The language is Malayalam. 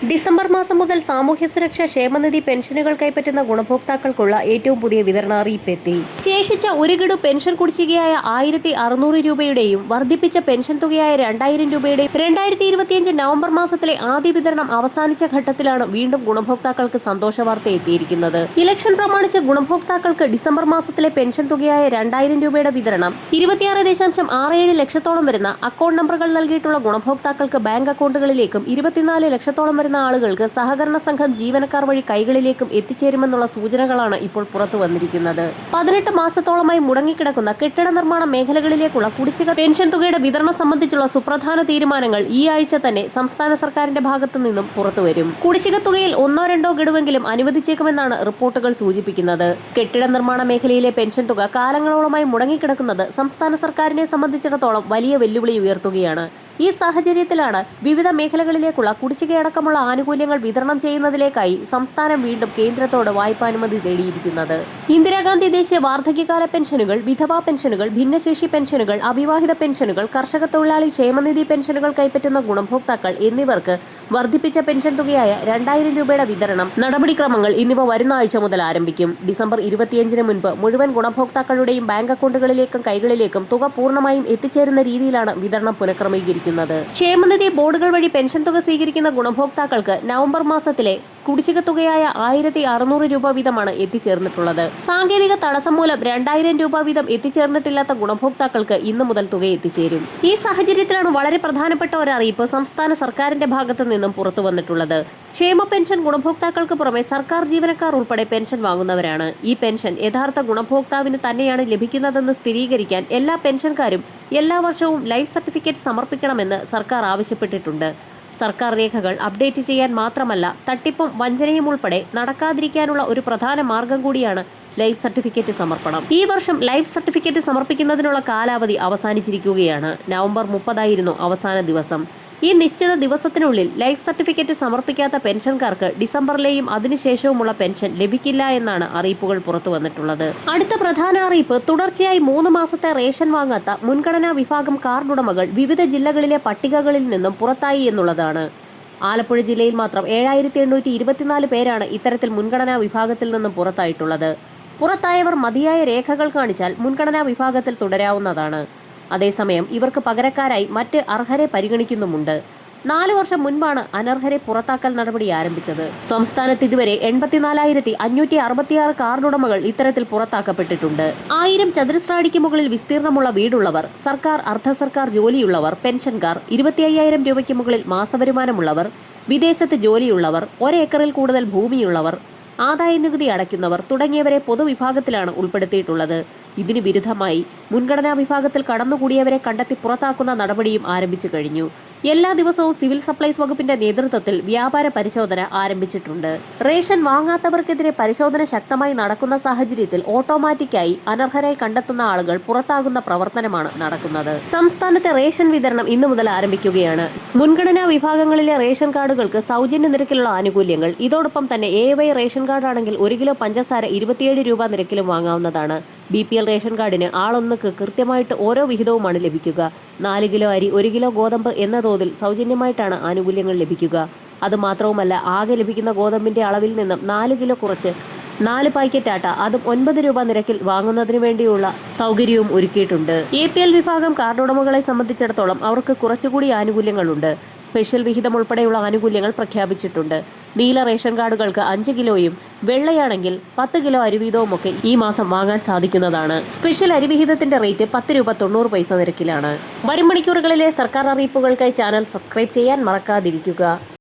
ഡിസംബർ മാസം മുതൽ സാമൂഹ്യ സുരക്ഷാ ക്ഷേമനിധി പെൻഷനുകൾ കൈപ്പറ്റുന്ന ഗുണഭോക്താക്കൾക്കുള്ള ഏറ്റവും പുതിയ വിതരണ അറിയിപ്പ് എത്തി ശേഷിച്ച ഒരു ഗഡു പെൻഷൻ കുടിശ്ശികയായ ആയിരത്തി അറുന്നൂറ് രൂപയുടെയും വർദ്ധിപ്പിച്ച പെൻഷൻ തുകയായ രണ്ടായിരം രൂപയുടെയും രണ്ടായിരത്തി ഇരുപത്തിയഞ്ച് നവംബർ മാസത്തിലെ ആദ്യ വിതരണം അവസാനിച്ച ഘട്ടത്തിലാണ് വീണ്ടും ഗുണഭോക്താക്കൾക്ക് സന്തോഷ വാർത്ത എത്തിയിരിക്കുന്നത്. ഇലക്ഷൻ പ്രമാണിച്ച ഗുണഭോക്താക്കൾക്ക് ഡിസംബർ മാസത്തിലെ പെൻഷൻ തുകയായ രണ്ടായിരം രൂപയുടെ വിതരണം ഇരുപത്തിയാറ് ദശാംശം ആറ് ഏഴ് ലക്ഷത്തോളം വരുന്ന അക്കൗണ്ട് നമ്പറുകൾ നൽകിയിട്ടുള്ള ഗുണഭോക്താക്കൾക്ക് ബാങ്ക് അക്കൗണ്ടുകളിലേക്കും ഇരുപത്തിനാല് ലക്ഷത്തോളം ആളുകൾക്ക് സഹകരണ സംഘം ജീവനക്കാർ വഴി കൈകളിലേക്കും എത്തിച്ചേരുമെന്നുള്ള സൂചനകളാണ് ഇപ്പോൾ പുറത്തു വന്നിരിക്കുന്നത്. പതിനെട്ട് മാസത്തോളമായി മുടങ്ങിക്കിടക്കുന്ന കെട്ടിട നിർമ്മാണ മേഖലകളിലേക്കുള്ള കുടിശ്ശിക പെൻഷൻ തുകയുടെ വിതരണം സംബന്ധിച്ചുള്ള സുപ്രധാന തീരുമാനങ്ങൾ ഈ ആഴ്ച തന്നെ സംസ്ഥാന സർക്കാരിന്റെ ഭാഗത്തു നിന്നും പുറത്തുവരും കുടിശ്ശിക തുകയിൽ ഒന്നോ രണ്ടോ ഗഡുവെങ്കിലും അനുവദിച്ചേക്കുമെന്നാണ് റിപ്പോർട്ടുകൾ സൂചിപ്പിക്കുന്നത്. കെട്ടിട നിർമ്മാണ മേഖലയിലെ പെൻഷൻ തുക കാലങ്ങളോളമായി മുടങ്ങിക്കിടക്കുന്നത് സംസ്ഥാന സർക്കാരിനെ സംബന്ധിച്ചിടത്തോളം വലിയ വെല്ലുവിളി ഉയർത്തുകയാണ്. ഈ സാഹചര്യത്തിലാണ് വിവിധ മേഖലകളിലേക്കുള്ള കുടിശ്ശികയടക്കമുള്ള ആനുകൂല്യങ്ങൾ വിതരണം ചെയ്യുന്നതിലേക്കായി സംസ്ഥാനം വീണ്ടും കേന്ദ്രത്തോട് വായ്പാനുമതി തേടിയിരിക്കുന്നത്. ഇന്ദിരാഗാന്ധി ദേശീയ വാർദ്ധക്യകാല പെൻഷനുകൾ വിധവാ പെൻഷനുകൾ ഭിന്നശേഷി പെൻഷനുകൾ അവിവാഹിത പെൻഷനുകൾ കർഷക തൊഴിലാളി ക്ഷേമനിധി പെൻഷനുകൾ കൈപ്പറ്റുന്ന ഗുണഭോക്താക്കൾ എന്നിവർക്ക് വർദ്ധിപ്പിച്ച പെൻഷൻ തുകയായ രണ്ടായിരം രൂപയുടെ വിതരണം നടപടിക്രമങ്ങൾ എന്നിവ വരുന്ന ആഴ്ച മുതൽ ആരംഭിക്കും. ഡിസംബർ ഇരുപത്തിയഞ്ചിന് മുൻപ് മുഴുവൻ ഗുണഭോക്താക്കളുടെയും ബാങ്ക് അക്കൗണ്ടുകളിലേക്കും കൈകളിലേക്കും തുക പൂർണമായും എത്തിച്ചേരുന്ന രീതിയിലാണ് വിതരണം പുനഃക്രമീകരിക്കുന്നത്. ക്ഷേമനിധി ബോർഡുകൾ വഴി പെൻഷൻ തുക സ്വീകരിക്കുന്ന ഗുണഭോക്താക്കൾക്ക് നവംബർ മാസത്തിലെ കുടിശ്ശിക തുകയായ ആയിരത്തി അറുന്നൂറ് രൂപ വീതമാണ് എത്തിച്ചേർന്നിട്ടുള്ളത്. സാങ്കേതിക തടസ്സം മൂലം രണ്ടായിരം രൂപ വീതം എത്തിച്ചേർന്നിട്ടില്ലാത്ത ഗുണഭോക്താക്കൾക്ക് ഇന്നു മുതൽ തുക എത്തിച്ചേരും. ഈ സാഹചര്യത്തിലാണ് വളരെ പ്രധാനപ്പെട്ട ഒരു അറിയിപ്പ് സംസ്ഥാന സർക്കാരിന്റെ ഭാഗത്തു നിന്നും പുറത്തു വന്നിട്ടുള്ളത്. ക്ഷേമ പെൻഷൻ ഗുണഭോക്താക്കൾക്ക് പുറമെ സർക്കാർ ജീവനക്കാർ ഉൾപ്പെടെ പെൻഷൻ വാങ്ങുന്നവരാണ്. ഈ പെൻഷൻ യഥാർത്ഥ ഗുണഭോക്താവിന് തന്നെയാണ് ലഭിക്കുന്നതെന്ന് സ്ഥിരീകരിക്കാൻ എല്ലാ പെൻഷൻകാരും എല്ലാ വർഷവും ലൈഫ് സർട്ടിഫിക്കറ്റ് സമർപ്പിക്കണമെന്ന് സർക്കാർ ആവശ്യപ്പെട്ടിട്ടുണ്ട്. സർക്കാർ രേഖകൾ അപ്ഡേറ്റ് ചെയ്യാൻ മാത്രമല്ല തട്ടിപ്പും വഞ്ചനയും ഉൾപ്പെടെ നടക്കാതിരിക്കാനുള്ള ഒരു പ്രധാന മാർഗം കൂടിയാണ് ലൈഫ് സർട്ടിഫിക്കറ്റ് സമർപ്പണം. ഈ വർഷം ലൈഫ് സർട്ടിഫിക്കറ്റ് സമർപ്പിക്കുന്നതിനുള്ള കാലാവധി അവസാനിച്ചിരിക്കുകയാണ്. നവംബർ മുപ്പതായിരുന്നു അവസാന ദിവസം. ഈ നിശ്ചിത ദിവസത്തിനുള്ളിൽ ലൈഫ് സർട്ടിഫിക്കറ്റ് സമർപ്പിക്കാത്ത പെൻഷൻകാർക്ക് ഡിസംബറിലെയും അതിനുശേഷവുമുള്ള പെൻഷൻ ലഭിക്കില്ല എന്നാണ് അറിയിപ്പുകൾ പുറത്തു വന്നിട്ടുള്ളത്. അടുത്ത പ്രധാന അറിയിപ്പ് തുടർച്ചയായി മൂന്ന് മാസത്തെ റേഷൻ വാങ്ങാത്ത മുൻഗണനാ വിഭാഗം കാർഡ് ഉടമകൾ വിവിധ ജില്ലകളിലെ പട്ടികകളിൽ നിന്നും പുറത്തായി എന്നുള്ളതാണ്. ആലപ്പുഴ ജില്ലയിൽ മാത്രം ഏഴായിരത്തി എണ്ണൂറ്റി ഇരുപത്തിനാല് പേരാണ് ഇത്തരത്തിൽ മുൻഗണനാ വിഭാഗത്തിൽ നിന്നും പുറത്തായിട്ടുള്ളത്. പുറത്തായവർ മതിയായ രേഖകൾ കാണിച്ചാൽ മുൻഗണനാ വിഭാഗത്തിൽ തുടരാവുന്നതാണ്. അതേസമയം ഇവർക്ക് പകരക്കാരായി മറ്റ് അർഹരെ പരിഗണിക്കുന്നുമുണ്ട്. നാല് വർഷം മുൻപാണ് അനർഹരെ പുറത്താക്കൽ നടപടി ആരംഭിച്ചത്. സംസ്ഥാനത്ത് ഇതുവരെ എൺപത്തിനാലായിരത്തി അഞ്ഞൂറ്റി അറുപത്തിയാറ് കാർഡുടമകൾ ഇത്തരത്തിൽ പുറത്താക്കപ്പെട്ടിട്ടുണ്ട്. ആയിരം ചതുരശ്രാടിക്ക് മുകളിൽ വിസ്തീർണമുള്ള വീടുള്ളവർ സർക്കാർ അർദ്ധ സർക്കാർ ജോലിയുള്ളവർ പെൻഷൻകാർ ഇരുപത്തി അയ്യായിരം രൂപയ്ക്ക് മുകളിൽ മാസവരുമാനമുള്ളവർ വിദേശത്ത് ജോലിയുള്ളവർ ഒരേക്കറിൽ കൂടുതൽ ഭൂമിയുള്ളവർ ആദായ നികുതി അടയ്ക്കുന്നവർ തുടങ്ങിയവരെ പൊതുവിഭാഗത്തിലാണ് ഉൾപ്പെടുത്തിയിട്ടുള്ളത്. ഇതിന് വിരുദ്ധമായി മുൻഗണനാ വിഭാഗത്തിൽ കടന്നുകൂടിയവരെ കണ്ടെത്തി പുറത്താക്കുന്ന നടപടിയും ആരംഭിച്ചു കഴിഞ്ഞു. എല്ലാ ദിവസവും സിവിൽ സപ്ലൈസ് വകുപ്പിന്റെ നേതൃത്വത്തിൽ വ്യാപാര പരിശോധന ആരംഭിച്ചിട്ടുണ്ട്. റേഷൻ വാങ്ങാത്തവർക്കെതിരെ പരിശോധന ശക്തമായി നടക്കുന്ന സാഹചര്യത്തിൽ ഓട്ടോമാറ്റിക്കായി അനർഹരായി കണ്ടെത്തുന്ന ആളുകൾ പുറത്താകുന്ന പ്രവർത്തനമാണ് നടക്കുന്നത്. സംസ്ഥാനത്തെ റേഷൻ വിതരണം ഇന്നു മുതൽ ആരംഭിക്കുകയാണ്. മുൻഗണനാ വിഭാഗങ്ങളിലെ റേഷൻ കാർഡുകൾക്ക് സൗജന്യ നിരക്കിലുള്ള ആനുകൂല്യങ്ങൾ. ഇതോടൊപ്പം തന്നെ എ വൈ റേഷൻ കാർഡാണെങ്കിൽ ഒരു കിലോ പഞ്ചസാര ഇരുപത്തിയേഴ് രൂപ നിരക്കിലും വാങ്ങാവുന്നതാണ്. ബി പി എൽ റേഷൻ കാർഡിന് ആളൊന്നുക്ക് കൃത്യമായിട്ട് ഓരോ വിഹിതവുമാണ് ലഭിക്കുക. നാല് കിലോ അരി ഒരു കിലോ ഗോതമ്പ് എന്ന തോതിൽ സൗജന്യമായിട്ടാണ് ആനുകൂല്യങ്ങൾ ലഭിക്കുക. അതുമാത്രവുമല്ല ആകെ ലഭിക്കുന്ന ഗോതമ്പിന്റെ അളവിൽ നിന്നും നാല് കിലോ കുറച്ച് നാല് പാക്കറ്റ് ആട്ട അതും ഒൻപത് രൂപ നിരക്കിൽ വാങ്ങുന്നതിന് വേണ്ടിയുള്ള സൗകര്യവും ഒരുക്കിയിട്ടുണ്ട്. എ പി എൽ വിഭാഗം കാർഡുടമകളെ സംബന്ധിച്ചിടത്തോളം അവർക്ക് കുറച്ചുകൂടി ആനുകൂല്യങ്ങളുണ്ട്. സ്പെഷ്യൽ വിഹിതം ഉൾപ്പെടെയുള്ള ആനുകൂല്യങ്ങൾ പ്രഖ്യാപിച്ചിട്ടുണ്ട്. നീല റേഷൻ കാർഡുകൾക്ക് അഞ്ച് കിലോയും വെള്ളയാണെങ്കിൽ പത്ത് കിലോ അരിവീതവുമൊക്കെ ഈ മാസം വാങ്ങാൻ സാധിക്കുന്നതാണ്. സ്പെഷ്യൽ അരിവിഹിതത്തിന്റെ റേറ്റ് പത്ത് രൂപ തൊണ്ണൂറ് പൈസ നിരക്കിലാണ്. വരും മണിക്കൂറുകളിലെ സർക്കാർ അറിയിപ്പുകൾക്കായി ചാനൽ സബ്സ്ക്രൈബ് ചെയ്യാൻ മറക്കാതിരിക്കുക.